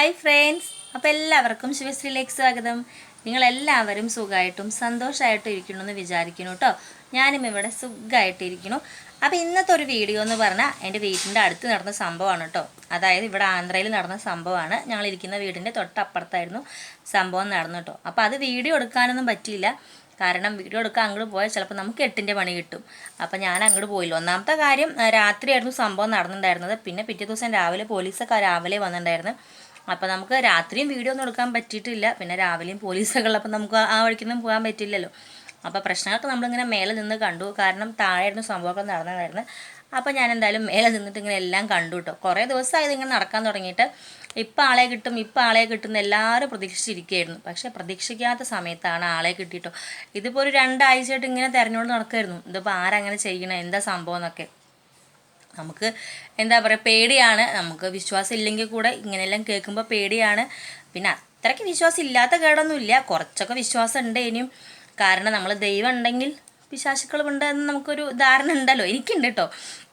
Hi friends അപ്പോൾ എല്ലാവർക്കും ശിവശ്രീയിലേക്ക് സ്വാഗതം. നിങ്ങളെല്ലാവരും സുഖമായിട്ടും സന്തോഷമായിട്ടും ഇരിക്കണമെന്ന് വിചാരിക്കുന്നു കേട്ടോ ഞാനും ഇവിടെ സുഖമായിട്ടിരിക്കുന്നു അപ്പോൾ ഇന്നത്തെ ഒരു വീഡിയോ എന്ന് പറഞ്ഞാൽ എന്റെ വീടിന്റെ അടുത്ത് നടന്ന സംഭവമാണ് കേട്ടോ അതായത് ഇവിടെ ആന്ധ്രയിൽ നടന്ന സംഭവമാണ്. ഞങ്ങളിരിക്കുന്ന വീടിന്റെ തൊട്ടപ്പുറത്തായിരുന്നു സംഭവം നടന്നു കേട്ടോ അപ്പോൾ അത് വീഡിയോ എടുക്കാനൊന്നും പറ്റിയില്ല. കാരണം വീഡിയോ എടുക്കാൻ അങ്ങോട്ട് പോയാൽ ചിലപ്പോൾ നമുക്ക് എട്ടിന്റെ പണി കിട്ടും. അപ്പം ഞാൻ അങ്ങോട്ട് പോയില്ല. ഒന്നാമത്തെ കാര്യം രാത്രിയായിരുന്നു സംഭവം നടന്നിട്ടുണ്ടായിരുന്നത്. പിന്നെ പിറ്റേ ദിവസം രാവിലെ പോലീസൊക്കെ രാവിലെ വന്നിട്ടുണ്ടായിരുന്നു. അപ്പോൾ നമുക്ക് രാത്രിയും വീഡിയോ ഒന്നും എടുക്കാൻ പറ്റിയിട്ടില്ല. പിന്നെ രാവിലെയും പോലീസൊക്കെ ഉള്ളപ്പോൾ നമുക്ക് ആ വഴിക്കൊന്നും പോകാൻ പറ്റില്ലല്ലോ. അപ്പോൾ പ്രശ്നങ്ങളൊക്കെ നമ്മളിങ്ങനെ മേലെ നിന്ന് കണ്ടു. കാരണം താഴെയായിരുന്നു സംഭവങ്ങൾ നടന്നതായിരുന്നു. അപ്പോൾ ഞാൻ എന്തായാലും മേലെ നിന്നിട്ട് ഇങ്ങനെ എല്ലാം കണ്ടു കേട്ടോ കുറേ ദിവസമായി ഇതിങ്ങനെ നടക്കാൻ തുടങ്ങിയിട്ട് ഇപ്പം ആളെ കിട്ടും ഇപ്പം ആളെ കിട്ടും എല്ലാവരും പ്രതീക്ഷിച്ചിരിക്കുകയായിരുന്നു. പക്ഷേ പ്രതീക്ഷിക്കാത്ത സമയത്താണ് ആളെ കിട്ടിയിട്ടോ. ഇതിപ്പോൾ ഒരു രണ്ടാഴ്ചയായിട്ട് ഇങ്ങനെ തിരഞ്ഞുകൊണ്ട് നടക്കുമായിരുന്നു ഇതിപ്പോൾ ആരങ്ങനെ ചെയ്യണം? എന്താ സംഭവം എന്നൊക്കെ. നമുക്ക് എന്താ പറയുക പേടിയാണ്. നമുക്ക് വിശ്വാസം ഇല്ലെങ്കിൽ കൂടെ ഇങ്ങനെയെല്ലാം കേൾക്കുമ്പോൾ പേടിയാണ്. പിന്നെ അത്രയ്ക്ക് വിശ്വാസം ഇല്ലാത്ത കേടൊന്നുമില്ല. കുറച്ചൊക്കെ വിശ്വാസം ഉണ്ട് ഇനിയും. കാരണം നമ്മൾ ദൈവം ഉണ്ടെങ്കിൽ പിശാശുക്കളും ഉണ്ട് എന്ന് നമുക്കൊരു ധാരണ ഉണ്ടല്ലോ. എനിക്കുണ്ട് കേട്ടോ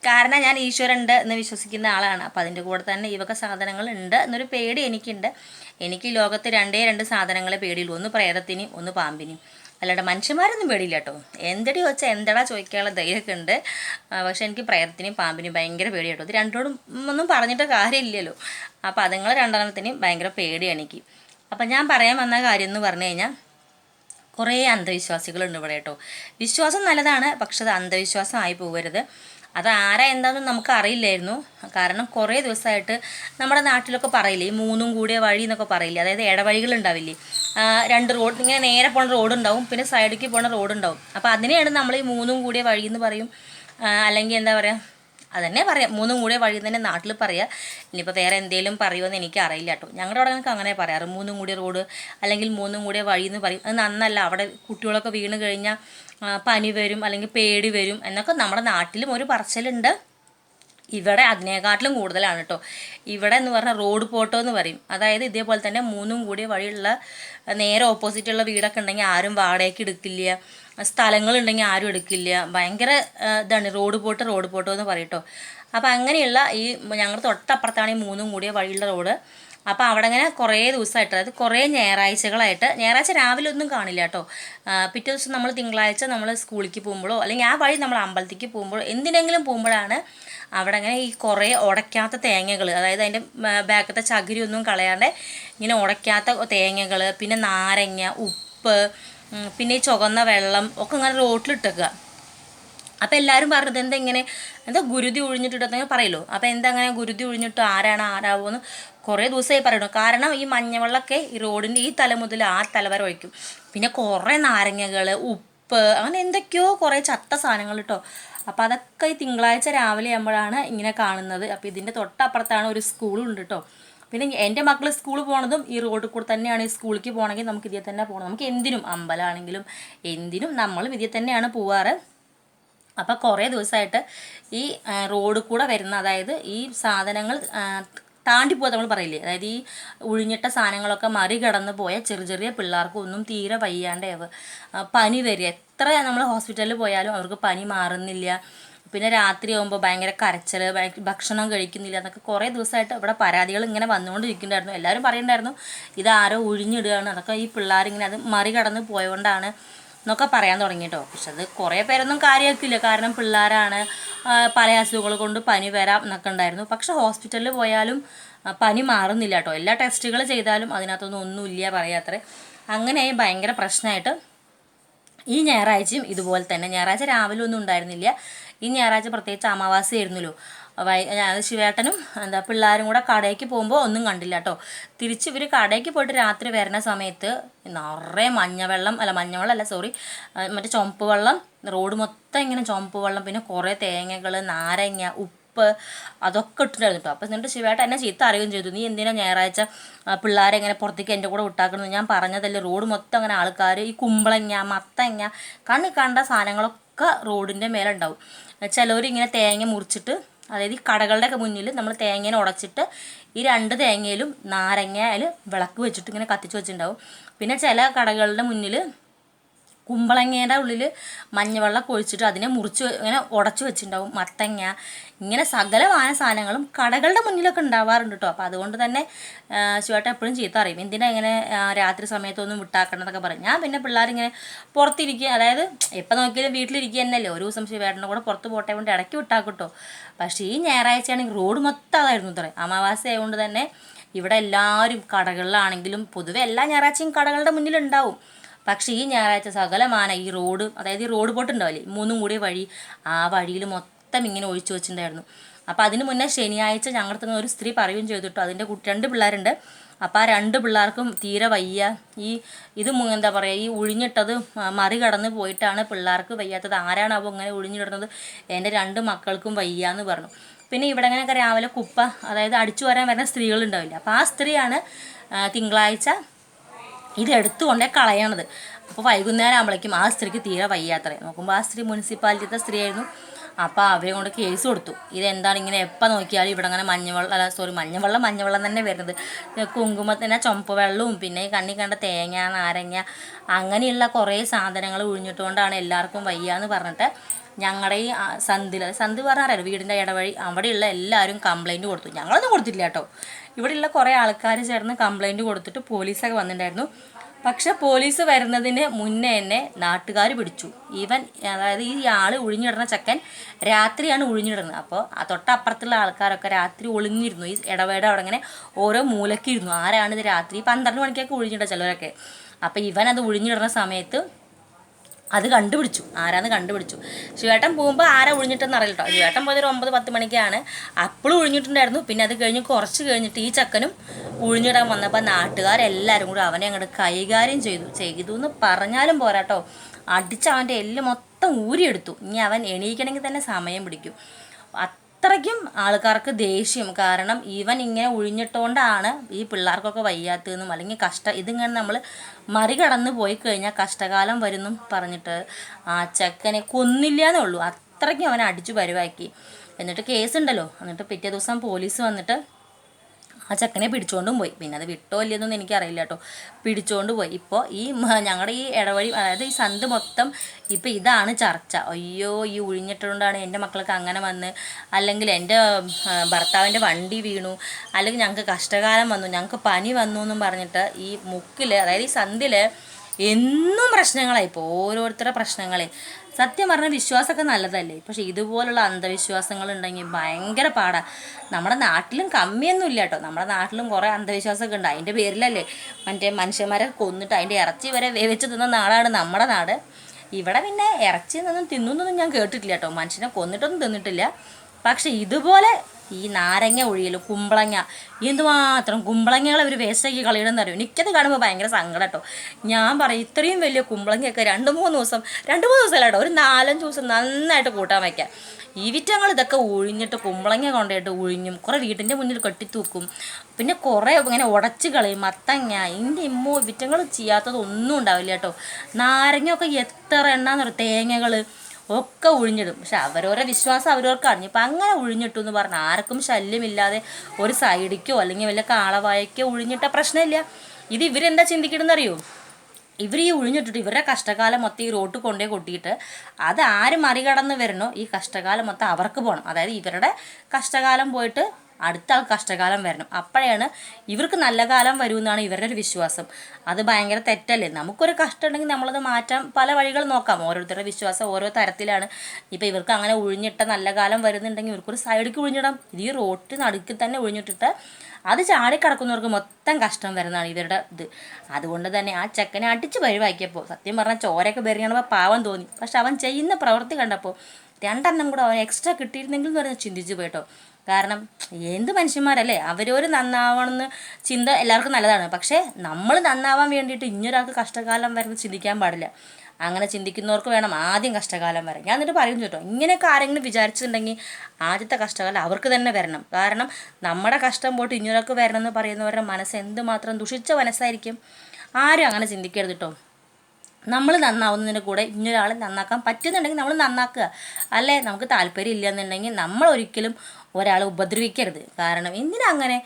കാരണം ഞാൻ ഈശ്വരൻ ഉണ്ട് എന്ന് വിശ്വസിക്കുന്ന ആളാണ്. അപ്പോൾ അതിന്റെ കൂടെ തന്നെ ഇവക സാധനങ്ങൾ ഉണ്ട് എന്നൊരു പേടി എനിക്കുണ്ട്. എനിക്ക് ലോകത്ത് രണ്ടേ രണ്ട് സാധനങ്ങളെ പേടിയുള്ളൂ. ഒന്ന് പ്രേതത്തിനും ഒന്ന് പാമ്പിനെയും. അല്ലാണ്ട് മനുഷ്യന്മാരൊന്നും പേടിയില്ല കേട്ടോ എന്തടി വെച്ചാൽ എന്തടാ ചോദിക്കാനുള്ള ധൈര്യമൊക്കെ ഉണ്ട്. പക്ഷെ എനിക്ക് പ്രേതത്തിനെയും പാമ്പിനെയും ഭയങ്കര പേടി കേട്ടോ ഇത് രണ്ടോടും ഒന്നും പറഞ്ഞിട്ട് കാര്യമില്ലല്ലോ. അപ്പോൾ അതുങ്ങൾ രണ്ടെണ്ണത്തിനെയും ഭയങ്കര പേടിയാണ് എനിക്ക്. അപ്പം ഞാൻ പറയാൻ വന്ന കാര്യം എന്ന് പറഞ്ഞു കഴിഞ്ഞാൽ കുറേ അന്ധവിശ്വാസികളുണ്ട് ഇവിടെ കേട്ടോ. വിശ്വാസം നല്ലതാണ് പക്ഷെ അത് അന്ധവിശ്വാസമായി പോകരുത്. അത് ആരാ എന്താണെന്ന് നമുക്ക് അറിയില്ലായിരുന്നു. കാരണം കുറേ ദിവസമായിട്ട് നമ്മുടെ നാട്ടിലൊക്കെ പറയില്ലേ ഈ മൂന്നും കൂടിയ വഴി എന്നൊക്കെ പറയില്ലേ അതായത് ഇടവഴികൾ ഉണ്ടാവില്ലേ. രണ്ട് റോഡ് ഇങ്ങനെ നേരെ പോണ റോഡ് ഉണ്ടാവും പിന്നെ സൈഡിലേക്ക് പോണ റോഡ് ഉണ്ടാവും. അപ്പോൾ അതിനെയാണ് നമ്മൾ ഈ മൂന്നും കൂടിയ വഴി എന്ന് പറയും. അല്ലെങ്കിൽ എന്താ പറയുക അതന്നെ പറയാം മൂന്നും കൂടിയ വഴി തന്നെ നാട്ടിൽ പറയാം. ഇനിയിപ്പോൾ വേറെ എന്തെങ്കിലും പറയുമെന്ന് എനിക്ക് അറിയില്ല കേട്ടോ. ഞങ്ങളുടെ അവിടെ ഞങ്ങൾക്ക് അങ്ങനെ പറയാറ്. മൂന്നും കൂടിയ റോഡ് അല്ലെങ്കിൽ മൂന്നും കൂടിയ വഴി എന്ന് പറയും. അത് നന്നല്ല അവിടെ കുട്ടികളൊക്കെ വീണ് കഴിഞ്ഞാൽ പനി വരും അല്ലെങ്കിൽ പേടി വരും എന്നൊക്കെ നമ്മുടെ നാട്ടിലും ഒരു പറച്ചിലുണ്ട്. ഇവിടെ അതിനേക്കാട്ടിലും കൂടുതലാണ് കേട്ടോ ഇവിടെ എന്ന് പറഞ്ഞാൽ റോഡ് പോട്ടോ എന്ന് പറയും. അതായത് ഇതേപോലെ തന്നെ മൂന്നും കൂടിയ വഴിയുള്ള നേരെ ഓപ്പോസിറ്റുള്ള വീടൊക്കെ ഉണ്ടെങ്കിൽ ആരും വാടകയ്ക്ക് എടുക്കില്ല. സ്ഥലങ്ങളുണ്ടെങ്കിൽ ആരും എടുക്കില്ല. ഭയങ്കര ഇതാണ് റോഡ് പോട്ട് റോഡ് പോട്ടോ എന്ന് പറയും കേട്ടോ അപ്പോൾ അങ്ങനെയുള്ള ഈ ഞങ്ങളുടെ തൊട്ടപ്പുറത്താണ് ഈ മൂന്നും കൂടിയ വഴിയുള്ള റോഡ്. അപ്പോൾ അവിടെ അങ്ങനെ കുറേ ദിവസമായിട്ട് അതായത് കുറേ ഞായറാഴ്ചകളായിട്ട് ഞായറാഴ്ച രാവിലെ ഒന്നും കാണില്ല കേട്ടോ. പിറ്റേ ദിവസം നമ്മൾ തിങ്കളാഴ്ച നമ്മൾ സ്കൂളിലേക്ക് പോകുമ്പോഴോ അല്ലെങ്കിൽ ആ വഴി നമ്മൾ അമ്പലത്തേക്ക് പോകുമ്പോഴോ എന്തിനെങ്കിലും പോകുമ്പോഴാണ് അവിടെ അങ്ങനെ ഈ കുറേ ഉടയ്ക്കാത്ത തേങ്ങകൾ അതായത് അതിന്റെ ബാക്കത്തെ ചകിരി ഒന്നും കളയാണ്ട് ഇങ്ങനെ ഉടയ്ക്കാത്ത തേങ്ങകൾ പിന്നെ നാരങ്ങ ഉപ്പ് പിന്നെ ഈ ചുവന്ന വെള്ളം ഒക്കെ ഇങ്ങനെ റോട്ടിലിട്ടേക്കുക. അപ്പോൾ എല്ലാവരും പറഞ്ഞത് എന്താ ഇങ്ങനെ? എന്താ ഗുരുതി ഒഴിഞ്ഞിട്ടിട്ടെന്ന് പറയല്ലോ അപ്പോൾ എന്താ അങ്ങനെ ഗുരുതി ഒഴിഞ്ഞിട്ട് ആരാണ് ആരാവുമെന്ന് കുറേ ദിവസമായി പറയണു. കാരണം ഈ മഞ്ഞവെള്ളമൊക്കെ ഈ റോഡിന്റെ ഈ തല മുതൽ ആ തല വരെ ഒഴിക്കും. പിന്നെ കുറേ നാരങ്ങകൾ ഉപ്പ് അങ്ങനെ എന്തൊക്കെയോ കുറേ ചത്ത സാധനങ്ങൾ കേട്ടോ അപ്പോൾ അതൊക്കെ ഈ തിങ്കളാഴ്ച രാവിലെ ആകുമ്പോഴാണ് ഇങ്ങനെ കാണുന്നത്. അപ്പോൾ ഇതിന്റെ തൊട്ടപ്പുറത്താണ് ഒരു സ്കൂളും ഉണ്ട് കേട്ടോ പിന്നെ എന്റെ മക്കൾ സ്കൂളിൽ പോണതും ഈ റോഡിൽ കൂടെ തന്നെയാണ്. ഈ സ്കൂളിലേക്ക് പോകണമെങ്കിൽ നമുക്ക് ഇതിൽ തന്നെ പോകണം. നമുക്ക് എന്തിനും അമ്പലമാണെങ്കിലും എന്തിനും നമ്മളും ഇതിൽ തന്നെയാണ് പോവാറ്. അപ്പോൾ കുറേ ദിവസമായിട്ട് ഈ റോഡ് കൂടെ വരുന്ന അതായത് ഈ സാധനങ്ങൾ താണ്ടി താണ്ടിപ്പോകാൻ നമ്മൾ പറയില്ലേ? അതായത് ഈ ഒഴിഞ്ഞിട്ട സാധനങ്ങളൊക്കെ മറികടന്ന് പോയ ചെറിയ ചെറിയ പിള്ളേർക്ക് ഒന്നും തീരെ വയ്യാണ്ടാവ് പനി വരിക എത്ര നമ്മൾ ഹോസ്പിറ്റലിൽ പോയാലും അവർക്ക് പനി മാറുന്നില്ല. പിന്നെ രാത്രി ആകുമ്പോൾ ഭയങ്കര കരച്ചൽ ഭക്ഷണം കഴിക്കുന്നില്ല എന്നൊക്കെ കുറേ ദിവസമായിട്ട് ഇവിടെ പരാതികൾ ഇങ്ങനെ വന്നുകൊണ്ടിരിക്കുന്നുണ്ടായിരുന്നു. എല്ലാവരും പറയുന്നുണ്ടായിരുന്നു ഇതാരോ ഒഴിഞ്ഞിടുകയാണ് അതൊക്കെ ഈ പിള്ളേരിങ്ങനെ അത് മറികടന്ന് പോയതുകൊണ്ടാണ് എന്നൊക്കെ പറയാൻ തുടങ്ങി കേട്ടോ പക്ഷെ അത് കുറേ പേരൊന്നും കാര്യമാക്കില്ല കാരണം പിള്ളേരാണ് പല അസുഖങ്ങൾ കൊണ്ട് പനി വരാം എന്നൊക്കെ ഉണ്ടായിരുന്നു. പക്ഷെ ഹോസ്പിറ്റലിൽ പോയാലും പനി മാറുന്നില്ല കേട്ടോ. എല്ലാ ടെസ്റ്റുകൾ ചെയ്താലും അതിനകത്തൊന്നും ഒന്നുമില്ല പറയാത്രേ അങ്ങനെ ഭയങ്കര പ്രശ്നമായിട്ട് ഈ ഞായറാഴ്ചയും ഇതുപോലെ തന്നെ. ഞായറാഴ്ച രാവിലെ ഒന്നും ഉണ്ടായിരുന്നില്ല. ഈ ഞായറാഴ്ച പ്രത്യേകിച്ച് അമാവാസി ആയിരുന്നല്ലോ. വൈ ശിവേട്ടനും എന്താ പിള്ളേരും കൂടെ കടയ്ക്ക് പോകുമ്പോൾ ഒന്നും കണ്ടില്ല കേട്ടോ തിരിച്ച് ഇവർ കടയ്ക്ക് പോയിട്ട് രാത്രി വരുന്ന സമയത്ത് നിറയെ മഞ്ഞവെള്ളം അല്ല മഞ്ഞവെള്ളം അല്ല സോറി മറ്റേ ചുമപ്പ് വെള്ളം റോഡ് മൊത്തം ഇങ്ങനെ ചുമപ്പ് വെള്ളം പിന്നെ കുറേ തേങ്ങകൾ നാരങ്ങ ഉപ്പ് അതൊക്കെ ഇട്ടിട്ടായിരുന്നു കേട്ടോ അപ്പം എന്നിട്ട് ശിവേട്ട എന്നെ ചീത്ത അറിയുകയും ചെയ്തു. നീ എന്തിനാ ഞായറാഴ്ച പിള്ളേരെ ഇങ്ങനെ പുറത്തേക്ക് എന്റെ കൂടെ വിട്ടാക്കണമെന്ന് ഞാൻ പറഞ്ഞതല്ലേ റോഡ് മൊത്തം അങ്ങനെ ആൾക്കാർ ഈ കുമ്പളങ്ങ മത്തങ്ങ കണ്ണി കണ്ട സാധനങ്ങളൊക്കെ റോഡിന്റെ മേലുണ്ടാവും. ചിലവർ ഇങ്ങനെ തേങ്ങ മുറിച്ചിട്ട് അതായത് ഈ കടകളുടെ ഒക്കെ മുന്നിൽ നമ്മൾ തേങ്ങേനെ ഉടച്ചിട്ട് ഈ രണ്ട് തേങ്ങയിലും നാരങ്ങയിൽ വിളക്ക് വെച്ചിട്ട് ഇങ്ങനെ കത്തിച്ച് വെച്ചിട്ടുണ്ടാവും. പിന്നെ ചില കടകളുടെ മുന്നിൽ കുമ്പളങ്ങയുടെ ഉള്ളിൽ മഞ്ഞവെള്ളം കൊഴിച്ചിട്ട് അതിനെ മുറിച്ച് ഇങ്ങനെ ഉടച്ചു വെച്ചിട്ടുണ്ടാവും മത്തങ്ങ ഇങ്ങനെ സകലമായ സാധനങ്ങളും കടകളുടെ മുന്നിലൊക്കെ ഉണ്ടാവാറുണ്ട് കേട്ടോ അപ്പോൾ അതുകൊണ്ട് തന്നെ ശിവട്ട എപ്പോഴും ചീത്ത അറിയും എന്തിനാ ഇങ്ങനെ രാത്രി സമയത്തൊന്നും വിട്ടാക്കണമെന്നൊക്കെ പറയും. ഞാൻ പിന്നെ പിള്ളേരിങ്ങനെ പുറത്തിരിക്കുക അതായത് എപ്പോൾ നോക്കിയാലും വീട്ടിലിരിക്കുക തന്നെയല്ലേ ഒരു ദിവസം ശിവേട്ടന്റെ കൂടെ പുറത്ത് പോട്ടെ കൊണ്ട് ഇടയ്ക്ക് വിട്ടാക്കിട്ടോ പക്ഷേ ഈ ഞായറാഴ്ചയാണെങ്കിൽ റോഡ് മൊത്തം അതായിരുന്നു ഇത്രേ. അമാവാസി ആയതുകൊണ്ട് തന്നെ ഇവിടെ എല്ലാവരും കടകളിലാണെങ്കിലും പൊതുവെ എല്ലാ ഞായറാഴ്ചയും കടകളുടെ മുന്നിലുണ്ടാവും. പക്ഷേ ഈ ഞായറാഴ്ച സകലമാന ഈ റോഡ് അതായത് ഈ റോഡ് പോട്ടുണ്ടാവില്ലേ മൂന്നും കൂടി വഴി ആ വഴിയിൽ മൊത്തം ഇങ്ങനെ ഒഴിച്ചു വെച്ചിട്ടുണ്ടായിരുന്നു. അപ്പോൾ അതിന് മുന്നേ ശനിയാഴ്ച ഞങ്ങളുടെ തന്നെ ഒരു സ്ത്രീ പറയുകയും ചെയ്തിട്ടു. അതിന്റെ രണ്ട് പിള്ളേരുണ്ട്. അപ്പോൾ ആ രണ്ട് പിള്ളേർക്കും തീരെ വയ്യ. ഈ ഇത് എന്താ പറയുക ഈ ഒഴിഞ്ഞിട്ടത് മറികടന്ന് പോയിട്ടാണ് പിള്ളേർക്ക് വയ്യാത്തത്. ആരാണാവോ ഇങ്ങനെ ഒഴിഞ്ഞിടുന്നത് എന്റെ രണ്ട് മക്കൾക്കും വയ്യ എന്ന് പറഞ്ഞു. പിന്നെ ഇവിടെ അങ്ങനെയൊക്കെ രാവിലെ കുപ്പ അതായത് അടിച്ചു വരാൻ വരുന്ന സ്ത്രീകളുണ്ടാവില്ല? അപ്പോൾ ആ സ്ത്രീയാണ് തിങ്കളാഴ്ച ഇത് എടുത്തുകൊണ്ടേ കളയണത്. അപ്പോൾ വൈകുന്നേരം ആകുമ്പോഴേക്കും ആ സ്ത്രീക്ക് തീരെ വയ്യാത്ര നോക്കുമ്പോൾ ആ സ്ത്രീ മുനിസിപ്പാലിറ്റിത്തെ സ്ത്രീയായിരുന്നു. അപ്പോൾ അവരെ കൊണ്ട് കേസ് കൊടുത്തു. ഇതെന്താണ് ഇങ്ങനെ എപ്പോൾ നോക്കിയാലും ഇവിടെ അങ്ങനെ മഞ്ഞവെള്ളം അല്ല സോറി മഞ്ഞവെള്ളം മഞ്ഞവെള്ളം തന്നെ വരുന്നത്. കുങ്കുമത്തിന്റെ ചുമപ്പ് വെള്ളവും പിന്നെ ഈ കണ്ണി കണ്ട തേങ്ങ നാരങ്ങ അങ്ങനെയുള്ള കുറേ സാധനങ്ങൾ ഉഴിഞ്ഞിട്ടുകൊണ്ടാണ് എല്ലാവർക്കും വയ്യ എന്ന് പറഞ്ഞിട്ട് ഞങ്ങളുടെ ഈ സന്ധിൽ സന്ധി പറഞ്ഞാൽ വീടിന്റെ ഇടവഴി. അവിടെയുള്ള എല്ലാവരും കംപ്ലൈന്റ് കൊടുത്തു. ഞങ്ങളൊന്നും കൊടുത്തില്ല കേട്ടോ. ഇവിടെയുള്ള കുറേ ആൾക്കാർ ചേർന്ന് കംപ്ലൈന്റ് കൊടുത്തിട്ട് പോലീസൊക്കെ വന്നിട്ടുണ്ടായിരുന്നു. പക്ഷെ പോലീസ് വരുന്നതിന് മുന്നേ തന്നെ നാട്ടുകാർ പിടിച്ചു. ഈവൻ അതായത് ഈ ആൾ ഒഴിഞ്ഞിടുന്ന ചക്കൻ രാത്രിയാണ് ഒഴിഞ്ഞിടുന്നത് അപ്പോൾ ആ തൊട്ടപ്പുറത്തുള്ള ആൾക്കാരൊക്കെ രാത്രി ഒളിഞ്ഞിരുന്നു. ഈ ഇടവേടെ അവിടെ ഇങ്ങനെ ഓരോ മൂലക്കിരുന്നു ആരാണിത് രാത്രി? പന്ത്രണ്ട് മണിക്കൊക്കെ ഒഴിഞ്ഞിടുക ചിലരൊക്കെ. അപ്പോൾ ഇവൻ അത് ഒഴിഞ്ഞിടുന്ന സമയത്ത് അത് കണ്ടുപിടിച്ചു. ആരാന്ന് കണ്ടുപിടിച്ചു. ശിവേട്ടൻ പോകുമ്പോൾ ആരാ ഒഴിഞ്ഞിട്ടെന്ന് അറിയില്ല കേട്ടോ ശിവേട്ടൻ പോയത് ഒരു ഒമ്പത് പത്ത് മണിക്കാണ്. അപ്പോഴും ഒഴിഞ്ഞിട്ടുണ്ടായിരുന്നു. പിന്നെ അത് കഴിഞ്ഞ് കുറച്ച് കഴിഞ്ഞിട്ട് ഈ ചക്കനും ഒഴിഞ്ഞിടാൻ വന്നപ്പോൾ നാട്ടുകാരെല്ലാവരും കൂടി അവനെ അങ്ങോട്ട് കൈകാര്യം ചെയ്തു. ചെയ്തു എന്ന് പറഞ്ഞാലും പോരാട്ടോ അടിച്ച് അവന്റെ എല്ല് മൊത്തം ഊരിയെടുത്തു. ഇനി അവൻ എണീക്കണമെങ്കിൽ തന്നെ സമയം പിടിക്കും. അത്രയ്ക്കും ആൾക്കാർക്ക് ദേഷ്യം. കാരണം ഇവൻ ഇങ്ങനെ ഒഴിഞ്ഞിട്ടുകൊണ്ടാണ് ഈ പിള്ളേർക്കൊക്കെ വയ്യാത്തതെന്നും അല്ലെങ്കിൽ കഷ്ട ഇതിങ്ങനെ നമ്മൾ മറികടന്ന് പോയി കഴിഞ്ഞാൽ കഷ്ടകാലം വരുന്നും പറഞ്ഞിട്ട് ആ ചെക്കനെ കൊന്നില്ല എന്നേ ഉള്ളൂ. അത്രയ്ക്കും അവനെ അടിച്ചു പരിവാക്കി. എന്നിട്ട് കേസുണ്ടല്ലോ. എന്നിട്ട് പിറ്റേ ദിവസം പോലീസ് വന്നിട്ട് ആ ചെക്കനെ പിടിച്ചുകൊണ്ടും പോയി. പിന്നെ അത് വിട്ടോ ഇല്ലയെന്നൊന്നും എനിക്കറിയില്ല കേട്ടോ. പിടിച്ചുകൊണ്ട് പോയി. ഇപ്പോൾ ഈ ഞങ്ങളുടെ ഈ ഇടവഴി അതായത് ഈ സന്ത് മൊത്തം ഇപ്പം ഇതാണ് ചർച്ച. അയ്യോ ഈ ഉഴിഞ്ഞിട്ടുകൊണ്ടാണ് എന്റെ മക്കൾക്ക് അങ്ങനെ വന്ന് അല്ലെങ്കിൽ എന്റെ ഭർത്താവിന്റെ വണ്ടി വീണു അല്ലെങ്കിൽ ഞങ്ങൾക്ക് കഷ്ടകാലം വന്നു ഞങ്ങൾക്ക് പനി വന്നു എന്നും പറഞ്ഞിട്ട് ഈ മുക്കിൽ അതായത് ഈ സന്തിൽ എന്നും പ്രശ്നങ്ങളായി. ഇപ്പോൾ ഓരോരുത്തരുടെ പ്രശ്നങ്ങളെ. സത്യം പറഞ്ഞ വിശ്വാസമൊക്കെ നല്ലതല്ലേ? പക്ഷെ ഇതുപോലുള്ള അന്ധവിശ്വാസങ്ങൾ ഉണ്ടെങ്കിൽ ഭയങ്കര പാടാണ് നമ്മുടെ നാട്ടിലും കമ്മിയൊന്നും ഇല്ല കേട്ടോ. നമ്മുടെ നാട്ടിലും കുറേ അന്ധവിശ്വാസമൊക്കെ ഉണ്ട്. അതിന്റെ പേരിലല്ലേ മറ്റേ മനുഷ്യന്മാരെ കൊന്നിട്ട് അതിന്റെ ഇറച്ചി വരെ വേവിച്ച് തിന്ന നാടാണ് നമ്മുടെ നാട്. ഇവിടെ പിന്നെ ഇറച്ചി നിന്നും തിന്നുന്നൊന്നും ഞാൻ കേട്ടിട്ടില്ല കേട്ടോ. മനുഷ്യനെ കൊന്നിട്ടൊന്നും തിന്നിട്ടില്ല. പക്ഷെ ഇതുപോലെ ഈ നാരങ്ങ ഒഴിയൽ കുമ്പളങ്ങ. എന്തുമാത്രം കുമ്പളങ്ങകൾ അവർ വേസ്റ്റാക്കി കളയണമെന്ന് അറിയും? എനിക്കത് കാണുമ്പോൾ ഭയങ്കര സങ്കടം കേട്ടോ. ഞാൻ പറയും ഇത്രയും വലിയ കുമ്പളങ്ങയൊക്കെ രണ്ട് മൂന്ന് ദിവസം രണ്ട് മൂന്ന് ദിവസമല്ല കേട്ടോ ഒരു നാലഞ്ച് ദിവസം നന്നായിട്ട് കൂട്ടാൻ വയ്ക്കാം ഈ വിറ്റങ്ങൾ ഇതൊക്കെ ഉഴിഞ്ഞിട്ട് കുമ്പളങ്ങ കൊണ്ടുപോയിട്ട് ഉഴിഞ്ഞും കുറേ വീട്ടിന്റെ മുന്നിൽ കെട്ടിത്തൂക്കും. പിന്നെ കുറേ ഇങ്ങനെ ഉടച്ച് കളയും മത്തങ്ങ ഇതിന്റെ ഇമ്മോ വിറ്റങ്ങൾ ചെയ്യാത്തതൊന്നും ഉണ്ടാവില്ല കേട്ടോ. നാരങ്ങയൊക്കെ എത്ര എണ്ണാന്ന് പറയും തേങ്ങകൾ ഒക്കെ ഒഴിഞ്ഞിടും പക്ഷെ അവരോരെ വിശ്വാസം അവരവർക്കാണ് ഇപ്പം അങ്ങനെ ഒഴിഞ്ഞിട്ടു എന്ന് പറഞ്ഞാൽ ആർക്കും ശല്യമില്ലാതെ ഒരു സൈഡിക്കോ അല്ലെങ്കിൽ വല്ല കാളവായക്കോ ഒഴിഞ്ഞിട്ട പ്രശ്നമില്ല. ഇത് ഇവരെന്താ ചിന്തിക്കണമെന്നറിയോ ഇവർ ഈ ഒഴിഞ്ഞിട്ടിട്ട് ഇവരുടെ കഷ്ടകാലം മൊത്തം ഈ റോട്ട് കൊണ്ടേ കൊട്ടിയിട്ട് അത് ആര് മറികടന്ന് വരണോ ഈ കഷ്ടകാലം മൊത്തം അവർക്ക് പോകണം അതായത് ഇവരുടെ കഷ്ടകാലം പോയിട്ട് അടുത്ത ആൾ കഷ്ടകാലം വരണം. അപ്പോഴാണ് ഇവർക്ക് നല്ല കാലം വരുമെന്നാണ് ഇവരുടെ ഒരു വിശ്വാസം. അത് ഭയങ്കര തെറ്റല്ലേ? നമുക്കൊരു കഷ്ടം ഉണ്ടെങ്കിൽ നമ്മളത് മാറ്റാൻ പല വഴികൾ നോക്കാം. ഓരോരുത്തരുടെ വിശ്വാസം ഓരോ തരത്തിലാണ്. ഇപ്പോൾ ഇവർക്ക് അങ്ങനെ ഒഴിഞ്ഞിട്ട നല്ല കാലം വരുന്നുണ്ടെങ്കിൽ ഇവർക്കൊരു സൈഡിലേക്ക് ഒഴിഞ്ഞിടാം ഇത് ഈ റോട്ടിൽ നടുക്കിൽ തന്നെ ഒഴിഞ്ഞിട്ടിട്ട് അത് ചാടി ചാടിക്കിടക്കുന്നവർക്ക് മൊത്തം കഷ്ടം വരുന്നതാണ് ഇവരുടെ ഇത്. അതുകൊണ്ട് തന്നെ ആ ചെക്കനെ അടിച്ച് പരിവാക്കിയപ്പോൾ സത്യം പറഞ്ഞാൽ ചോരയൊക്കെ ബെറിയണപ്പോൾ പാവം തോന്നി. പക്ഷെ അവൻ ചെയ്യുന്ന പ്രവൃത്തി കണ്ടപ്പോൾ രണ്ടെണ്ണം കൂടെ അവൻ എക്സ്ട്രാ കിട്ടിയിരുന്നെങ്കിൽ എന്ന് പറഞ്ഞാൽ ചിന്തിച്ചു പോയിട്ടോ. കാരണം എന്ത് മനുഷ്യന്മാരല്ലേ? അവരൊരു നന്നാവണമെന്ന് ചിന്ത എല്ലാവർക്കും നല്ലതാണ്. പക്ഷേ നമ്മൾ നന്നാവാൻ വേണ്ടിയിട്ട് ഇനിയൊരാൾക്ക് കഷ്ടകാലം വരുന്നത് ചിന്തിക്കാൻ പാടില്ല. അങ്ങനെ ചിന്തിക്കുന്നവർക്ക് വേണം ആദ്യം കഷ്ടകാലം വരാൻ ഞാൻ എന്നിട്ട് പറയുന്നു കേട്ടോ ഇങ്ങനെയൊക്കെ ആരെങ്കിലും വിചാരിച്ചിട്ടുണ്ടെങ്കിൽ ആദ്യത്തെ കഷ്ടകാലം അവർക്ക് തന്നെ വരണം. കാരണം നമ്മുടെ കഷ്ടം പോയിട്ട് ഇനിയൊരാൾക്ക് വരണം എന്ന് പറയുന്നവരുടെ മനസ്സ് എന്തുമാത്രം ദുഷിച്ച മനസ്സായിരിക്കും? ആരും അങ്ങനെ ചിന്തിക്കരുത് കേട്ടോ. നമ്മൾ നന്നാവുന്നതിന്റെ കൂടെ ഇന്നൊരാൾ നന്നാക്കാൻ പറ്റുന്നുണ്ടെങ്കിൽ നമ്മൾ നന്നാക്കുക. അല്ലേ? നമുക്ക് താല്പര്യം ഇല്ല എന്നുണ്ടെങ്കിൽ നമ്മൾ ഒരിക്കലും ഒരാളെ ഉപദ്രവിക്കരുത്. കാരണം എന്തിനാ അങ്ങനെ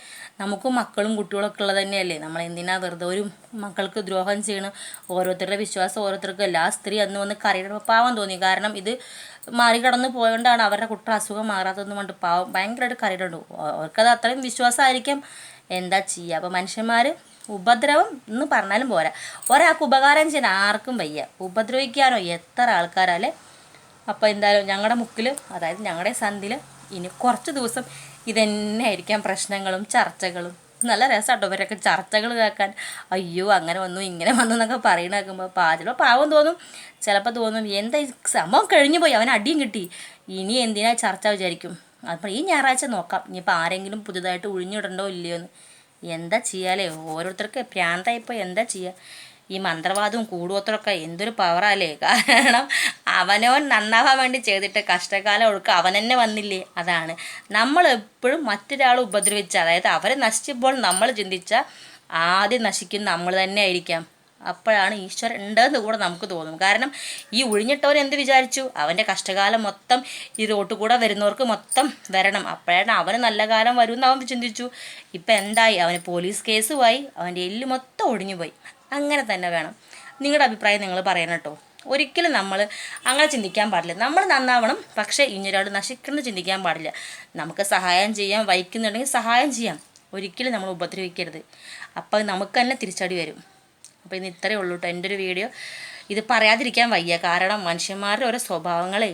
നമുക്ക് മക്കളും കുട്ടികളൊക്കെ ഉള്ളത് തന്നെയല്ലേ? നമ്മൾ എന്തിനാ വെറുതെ ഒരു മക്കൾക്ക് ദ്രോഹം ചെയ്യണം? ഓരോരുത്തരുടെ വിശ്വാസം ഓരോരുത്തർക്കും എല്ലാ സ്ത്രീ അന്ന് വന്ന് കരയുടെ പാവം തോന്നി. കാരണം ഇത് മറികടന്ന് പോയതുകൊണ്ടാണ് അവരുടെ കുട്ട അസുഖം മാറാത്തതെന്ന് കൊണ്ട് പാവം ഭയങ്കരമായിട്ട് കരയിട്ടുണ്ട് അവർക്കത് അത്രയും വിശ്വാസമായിരിക്കും. എന്താ ചെയ്യുക? അപ്പോൾ മനുഷ്യന്മാർ ഉപദ്രവം എന്ന് പറഞ്ഞാലും പോരാ. ഒരാൾക്ക് ഉപകാരം ചെയ്യാൻ ആർക്കും വയ്യ. ഉപദ്രവിക്കാനോ എത്ര ആൾക്കാരല്ലേ അപ്പോൾ എന്തായാലും ഞങ്ങളുടെ മുക്കിൽ അതായത് ഞങ്ങളുടെ സന്ധിയിൽ ഇനി കുറച്ച് ദിവസം ഇതന്നെ ആയിരിക്കാം പ്രശ്നങ്ങളും ചർച്ചകളും. നല്ല രസമാട്ടോ ഇവരൊക്കെ ചർച്ചകൾ കേൾക്കാൻ. അയ്യോ അങ്ങനെ വന്നു ഇങ്ങനെ വന്നു എന്നൊക്കെ പറയണ കേൾക്കുമ്പോൾ പാചകം പാവം തോന്നും. ചിലപ്പോൾ തോന്നും എന്താ സംഭവം കഴിഞ്ഞു പോയി അവൻ അടിയും കിട്ടി. ഇനി എന്തിനാ ചർച്ച വിചാരിക്കും? അപ്പോൾ ഈ ഞായറാഴ്ച നോക്കാം. ഇനിയിപ്പോൾ ആരെങ്കിലും പുതുതായിട്ട് ഒഴിഞ്ഞിടണ്ടോ ഇല്ലയോ എന്ന് എന്താ ചെയ്യാലേ? ഓരോരുത്തർക്ക് പ്രാന്തായിപ്പോൾ എന്താ ചെയ്യുക ഈ മന്ത്രവാദവും കൂടുവത്രമൊക്കെ എന്തൊരു പവറല്ലേ കാരണം അവനവൻ നന്നാവാൻ വേണ്ടി ചെയ്തിട്ട് കഷ്ടകാലം ഒഴുക്ക് അവൻ തന്നെ വന്നില്ലേ? അതാണ്. നമ്മൾ എപ്പോഴും മറ്റൊരാൾ ഉപദ്രവിച്ച അതായത് അവരെ നശിച്ചപ്പോൾ നമ്മൾ ചിന്തിച്ച ആദ്യം നശിക്കുന്ന നമ്മൾ തന്നെ ആയിരിക്കാം. അപ്പോഴാണ് ഈശ്വരൻ ഉണ്ടെന്ന് കൂടെ നമുക്ക് തോന്നും. കാരണം ഈ ഒഴിഞ്ഞിട്ടവർ എന്ത് വിചാരിച്ചു? അവന്റെ കഷ്ടകാലം മൊത്തം ഈ റോട്ട് കൂടെ വരുന്നവർക്ക് മൊത്തം വരണം. അപ്പോഴാണ് അവന് നല്ല കാലം വരും എന്ന് അവൻ ചിന്തിച്ചു. ഇപ്പം എന്തായി? അവന് പോലീസ് കേസുമായി അവന്റെ എല്ല് മൊത്തം ഒടിഞ്ഞു പോയി അങ്ങനെ തന്നെ വേണം. നിങ്ങളുടെ അഭിപ്രായം നിങ്ങൾ പറയണം കേട്ടോ. ഒരിക്കലും നമ്മൾ അങ്ങനെ ചിന്തിക്കാൻ പാടില്ല. നമ്മൾ നന്നാവണം പക്ഷേ ഇനിയൊരാൾ നശിക്കുന്നത് ചിന്തിക്കാൻ പാടില്ല. നമുക്ക് സഹായം ചെയ്യാം വഹിക്കുന്നുണ്ടെങ്കിൽ സഹായം ചെയ്യാം. ഒരിക്കലും നമ്മൾ ഉപദ്രവിക്കരുത്. അപ്പം നമുക്ക് തന്നെ തിരിച്ചടി വരും. അപ്പോൾ ഇന്ന് ഇത്രയേ ഉള്ളൂ കേട്ടോ എന്റെ ഒരു വീഡിയോ. ഇത് പറയാതിരിക്കാൻ വയ്യ. കാരണം മനുഷ്യന്മാരുടെ ഓരോ സ്വഭാവങ്ങളെ.